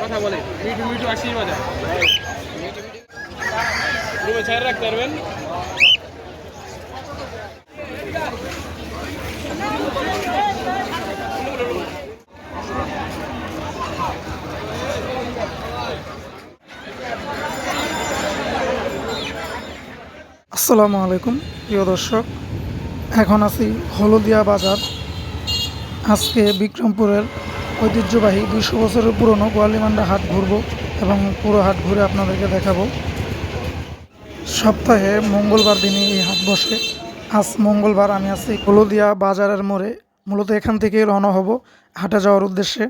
কথা বলে মিঠু আশি বাজার রুমে ছেড়ে রাখতে পারবেন আসসালামু আলাইকুম। প্রিয় দর্শক, এখন আছি হলদিয়া বাজার। আজকে বিক্রমপুরের ঐতিহ্যবাহী দুইশো বছরের পুরনো গোয়ালিমান্ডা হাট ঘুরবো এবং পুরো হাট ঘুরে আপনাদেরকে দেখাবো। সপ্তাহে মঙ্গলবার দিনে এই হাট বসে। আজ মঙ্গলবার আমি আছি হলদিয়া বাজারের মোড়ে। মূলত এখান থেকেই রওনা হব হাটে যাওয়ার উদ্দেশ্যে।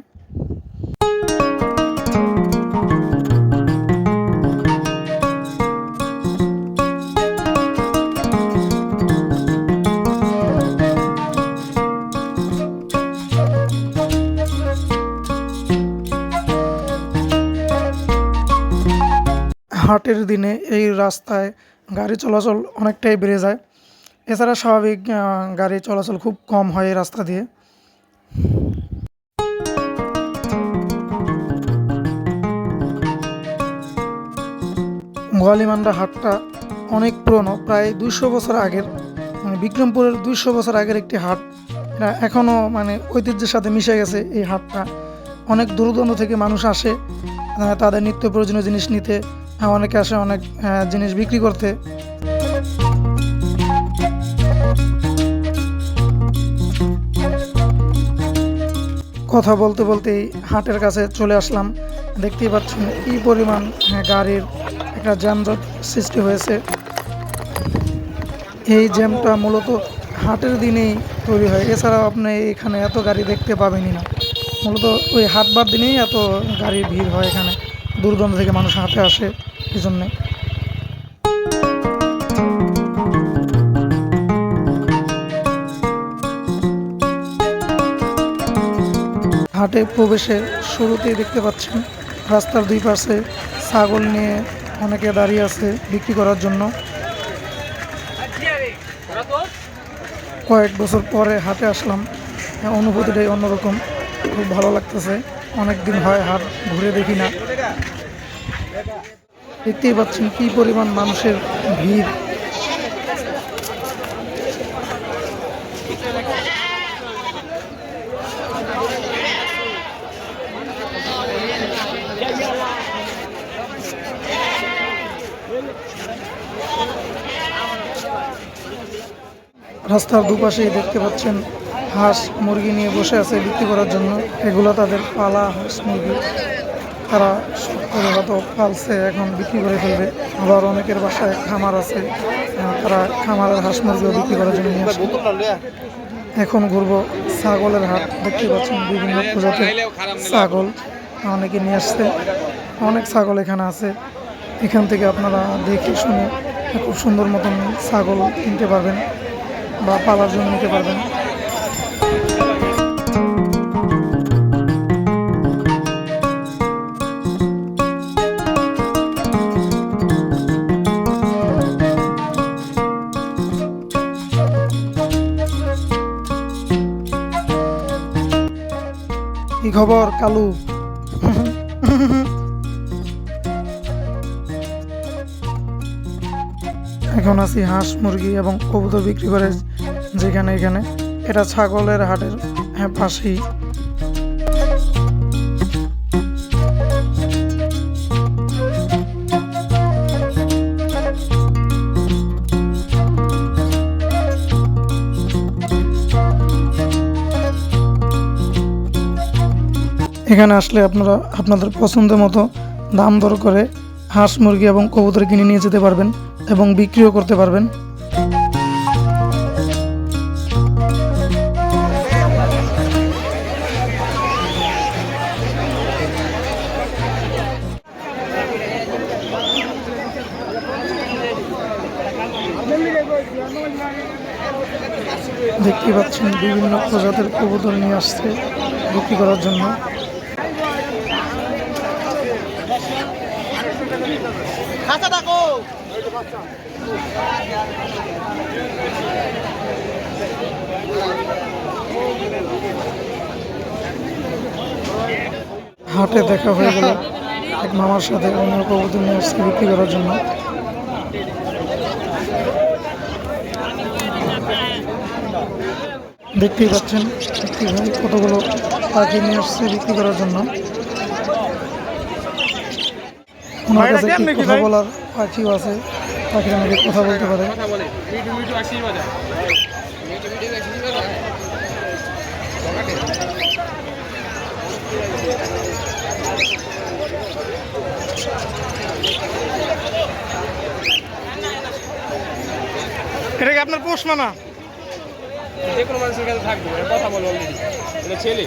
হাটের দিনে এই রাস্তায় গাড়ি চলাচল অনেকটাই বেড়ে যায়। এছাড়া স্বাভাবিক গাড়ি চলাচল খুব কম হয় এই রাস্তা দিয়ে। গোয়ালিমান্ডা হাটটা অনেক পুরনো, প্রায় দুইশো বছর আগের। মানে বিক্রমপুরের দুইশো বছর আগের একটি হাট। এখনও মানে ঐতিহ্যের সাথে মিশে গেছে এই হাটটা। অনেক দূরদূরান্ত থেকে মানুষ আসে তাদের নিত্য প্রয়োজনীয় জিনিস নিতে। অনেকে আসে অনেক জিনিস বিক্রি করতে। কথা বলতে বলতেই হাটের কাছে চলে আসলাম। দেখতেই পাচ্ছেন কি পরিমাণ হ্যাঁ, গাড়ির একটা যানজট সৃষ্টি হয়েছে। এই জ্যামটা মূলত হাটের দিনেই তৈরি হয়। এছাড়াও আপনি এখানে এত গাড়ি দেখতে পাবেনই না। মূলত ওই হাটবার দিনেই এত গাড়ির ভিড় হয় এখানে। দূর দূরান্ত থেকে মানুষ হাটে আসে। এই জন্যে। হাটে প্রবেশে শুরুতেই দেখতে পাচ্ছেন, রাস্তার দুই পাশে ছাগল নিয়ে অনেকে দাঁড়িয়ে আছে বিক্রি করার জন্য। কয়েক বছর পরে হাটে আসলাম, অনুভূতিটাই অন্যরকম, খুব ভালো লাগতেছে। অনেক দিন হয় হাট ঘুরে দেখি না। দেখতেই পাচ্ছেন কি পরিমাণ মানুষের ভিড়। রাস্তার দুপাশেই দেখতে পাচ্ছেন হাঁস মুরগি নিয়ে বসে আছে বিক্রি করার জন্য। এগুলো তাদের পালা হাঁস মুরগি। তারা করে হয়তো পালছে, এখন বিক্রি করে ফেলবে। আবার অনেকের বাসায় খামার আছে তারা খামারের হাঁস মুরগিও বিক্রি করার জন্য নিয়ে এখন ঘুরবো ছাগলের হাট, দেখতে পাচ্ছেন বিভিন্ন প্রজাতির ছাগল অনেকে নিয়ে আসছে। অনেক ছাগল এখানে আছে। এখান থেকে আপনারা দেখে শুনে খুব সুন্দর মতন ছাগল কিনতে পারবেন বা পালার জন্য নিতে পারবেন। খবর কালু? এখন আছি হাঁস মুরগি এবং কবুতর বিক্রি করে যেখানে এখানে। এটা ছাগলের হাটের হ্যাঁ, পাশেই। এখানে আসলে আপনারা আপনাদের পছন্দ মতো দাম দর করে হাঁস, মুরগি এবং কবুতর কিনে নিয়ে যেতে পারবেন এবং বিক্রিও করতে পারবেন। দেখতে পাচ্ছেন, বিভিন্ন প্রজাতির কবুতর নিয়ে আসছে বিক্রি করার জন্য। হাটে দেখা হয়ে গেল এক মামার সাথে অন্য কবুতর নিয়ে বিক্রি করার জন্য। দেখতেই পাচ্ছেন কতগুলো পাখি নিয়ে আসছে বিক্রি করার জন্য। ওনার কাছে কথা বলার পাখিও আছে পাখির আমাকে কথা বলতে পারে। এটা কি আপনার পোষ মানা? যে কোনো মানুষের কাছে থাকবে কথা বলে অলরেডি এটা ছেলে।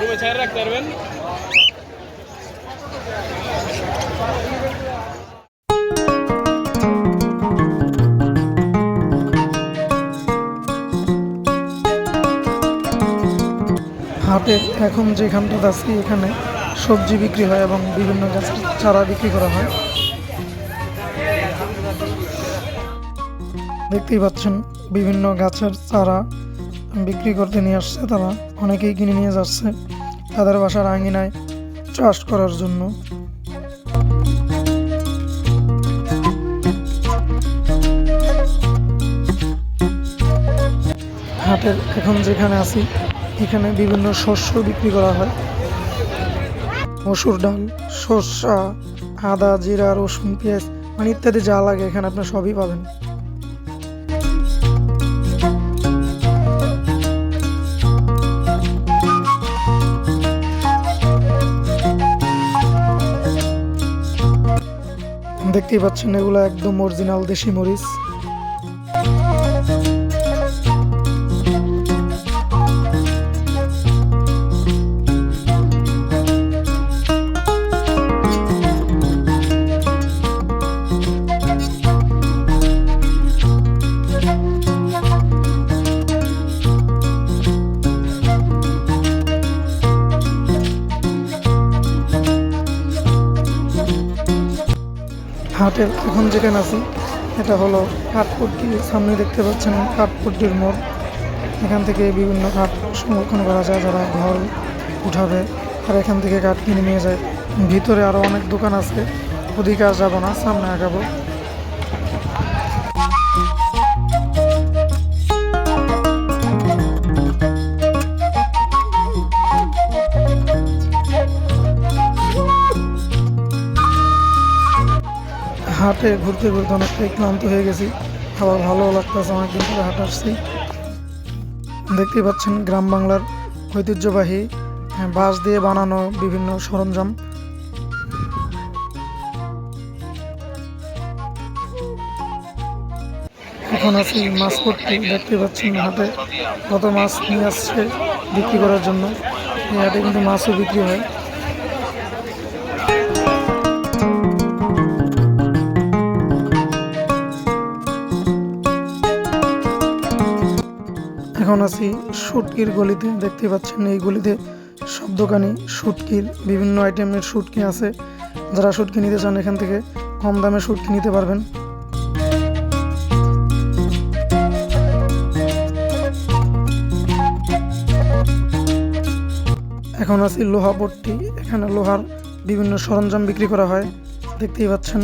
রুমে ছেড়ে রাখতে পারবেন। হাটে এখন যেখানটাতে আছি এখানে সবজি বিক্রি হয় এবং বিভিন্ন গাছের চারা বিক্রি করা হয়। দেখতেই পাচ্ছেন বিভিন্ন গাছের চারা বিক্রি করতে নিয়ে আসছে তারা। অনেকেই কিনে নিয়ে যাচ্ছে। তাদের বাসার আঙিনায় চাষ করার জন্য। হাটের এখন যেখানে আছি, এখানে বিভিন্ন শস্য বিক্রি করা হয়। মসুর ডাল শস্যা আদা, জিরা, রসুন, পেঁয়াজ মানে ইত্যাদি যা লাগে এখানে আপনার সবই পাবেন। দেখতেই পাচ্ছেন এগুলো একদম অরিজিনাল দেশি মরিচ। হাটের এখন যেখানে আছি, এটা হলো কাঠপট্টি সামনে দেখতে পাচ্ছেন কাঠপট্টির মোড়। এখান থেকে বিভিন্ন কাঠ সংরক্ষণ করা যায়, যারা ঘর উঠাবে। আর এখান থেকে কাঠ কিনে নিয়ে যায়। ভিতরে আরও অনেক দোকান আছে। ওদিকে আর যাব না, সামনে আগাবো। হাটে ঘুরতে ঘুরতে অনেকটাই ক্লান্ত হয়ে গেছি। আবার ভালো লাগতেছে অনেকদিন ধরে হাট আসছি দেখতেই পাচ্ছেন গ্রাম বাংলার ঐতিহ্যবাহী হ্যাঁ, বাঁশ দিয়ে বানানো বিভিন্ন সরঞ্জাম। এখন আছি মাছ পট্টি দেখতে পাচ্ছেন হাটে কত মাছ নিয়ে আসছে বিক্রি করার জন্য। এই হাটে কিন্তু মাছও বিক্রি হয়। এখন আছি শুটকির গলিতে, দেখতে পাচ্ছেন এই গলিতে সব দোকানই শুটকির, বিভিন্ন আইটেমের শুটকি আছে। যারা শুটকি নিতে চান এখান থেকে কম দামে শুটকি নিতে পারবেন। এখন আছি লোহা পট্টি। এখানে লোহার বিভিন্ন সরঞ্জাম বিক্রি করা হয়। দেখতেই পাচ্ছেন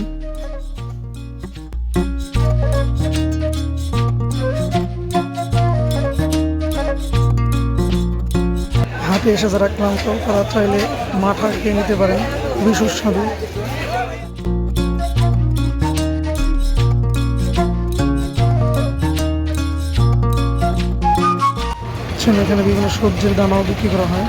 এসে যারা ক্লান্ত, তারা চাইলে মাঠা খেয়ে নিতে পারেন। খুবই সুস্বাদু। দেখছেন এখানে বিভিন্ন সবজির দানাও বিক্রি করা হয়।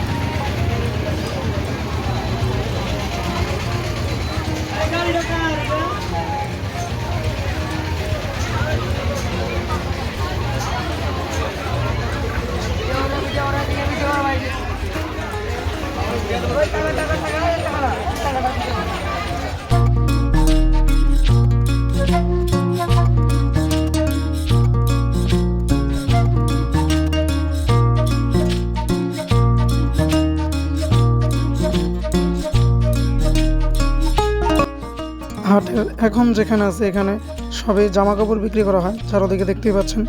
হাটের এখন যেখানে আছে, এখানে সবে জামা কাপড় বিক্রি করা হয়। চারদিকে দেখতেই পাচ্ছেন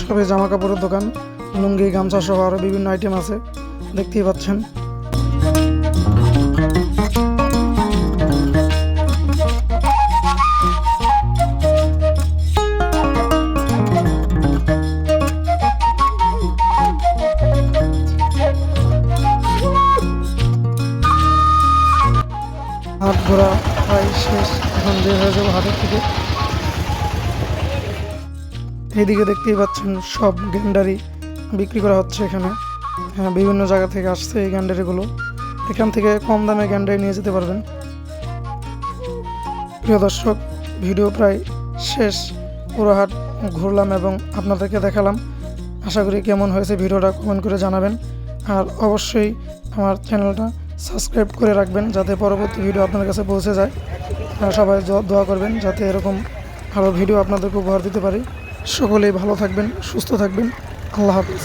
সবে জামা কাপড়ের দোকান, লুঙ্গি, গামছা সহ আরও বিভিন্ন আইটেম আছে। দেখতেই পাচ্ছেন। যাব হাটের থেকে এইদিকে দেখতেই পাচ্ছেন সব গ্যান্ডারি বিক্রি করা হচ্ছে এখানে। হ্যাঁ বিভিন্ন জায়গা থেকে আসছে এই গ্যান্ডারিগুলো। এখান থেকে কম দামে গ্যান্ডারি নিয়ে যেতে পারবেন। প্রিয় দর্শক, ভিডিও প্রায় শেষ। পুরো হাট ঘুরলাম এবং আপনাদেরকে দেখালাম। আশা করি কেমন হয়েছে ভিডিওটা কমেন্ট করে জানাবেন। আর অবশ্যই আমার চ্যানেলটা সাবস্ক্রাইব করে রাখবেন যাতে পরবর্তী ভিডিও আপনার কাছে পৌঁছে যায়। সবাই দোয়া করবেন যাতে এরকম আরও ভিডিও আপনাদেরকে উপহার দিতে পারি। সকলেই ভালো থাকবেন, সুস্থ থাকবেন। আল্লাহ হাফিজ।